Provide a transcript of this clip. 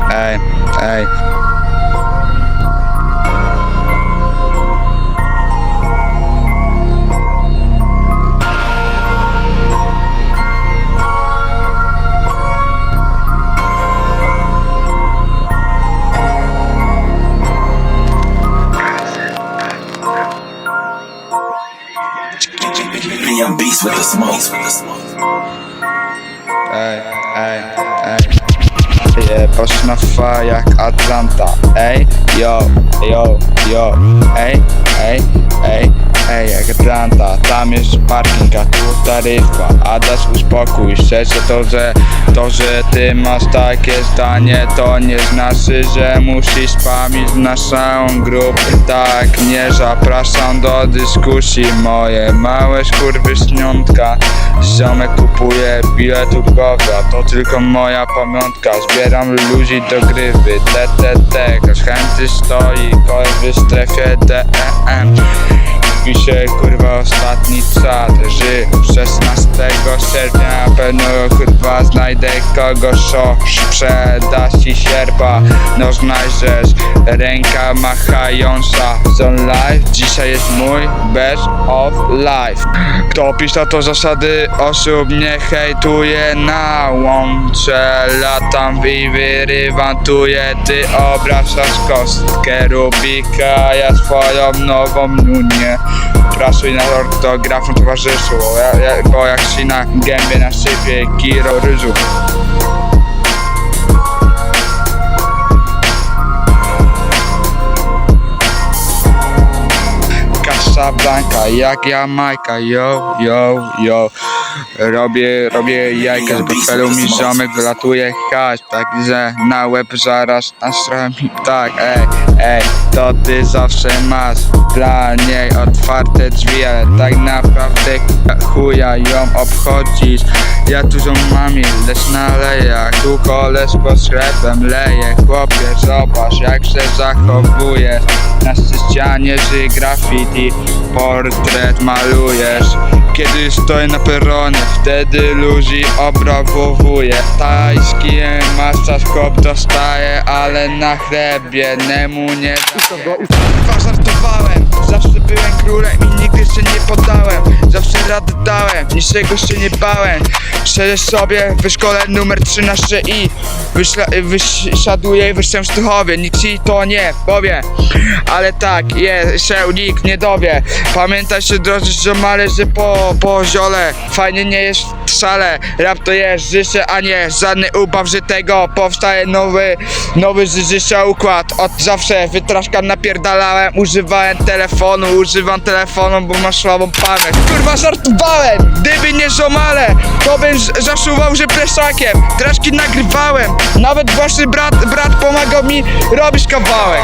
aye, aye. I'm beast with the smoke. Poszli na fa jak Atlanta. Ej, yo, yo, yo. Ej, jak Atlanta. Tam jest parking, a tu taryfa. A dasz uspokój, szczerze to, że to, że ty masz takie zdanie, to nie znaczy, że musisz spamić naszą grupę. Tak, nie zapraszam do dyskusji. Moje małe skurwyśniątka. Ziomek kupuje biletów gofra, to tylko moja pamiątka Zbieram ludzi do grywy, TTT Ktoś chętny stoi, koleś w strefie DEM Pisze kurwa ostatni czat Ży 16 sierpnia. Na pewno kurwa znajdę kogoś sprzeda ci sierpa. No znajdziesz ręka machająca. Zone life, dzisiaj jest mój best of life. Kto pisze to zasady osób nie hejtuje. Na łącze Latam i wyrywantuję. Ty obracasz kostkę Rubika. Ja swoją nową nunię Pracuj nad ortografą towarzyszu Bo jak ci na gębie nasypie kilo ryżu Casablanca, jak Jamajka, yo, yo, yo. Robię, robię jajka z portfelu mi ziomek wylatuje hajs Także na łeb zaraz nastrojem Tak, ej, ej, to ty zawsze masz Dla niej otwarte drzwi, ale tak naprawdę chuja ją obchodzisz. Ja dużo mam jej, lecz na lejach Tu koleś pod sklepem leje. Chłopie, zobacz jak się zachowujesz Na ścianie ży graffiti Portret malujesz. Kiedy stoję na peronie Wtedy ludzi obrawowuję Tajski masaż kop dostaje Ale na chlebie nemu nie żartowałem radę dałem, niczego się nie bałem. Siedzę sobie w szkole numer 13i Wyśla- Wysiaduję i wyszłem w Stuchowie. Nikt ci to nie powie Ale tak, je, się nikt nie dowie. Pamiętajcie drodzy ziomale, że po, po ziole. Fajnie nie jest wcale Rap to jest życie, a nie żadny ubaw żytego Powstaje nowy, nowy życia układ. Od zawsze wytraszkam napierdalałem Używałem telefonu, używam telefonu, bo masz słabą pamięć. Kurwa żartowałem, gdyby nie ziomale To bym z- zasuwał, że pleszakiem Traszki nagrywałem. Nawet właśnie brat, brat pomagał mi robić kawałek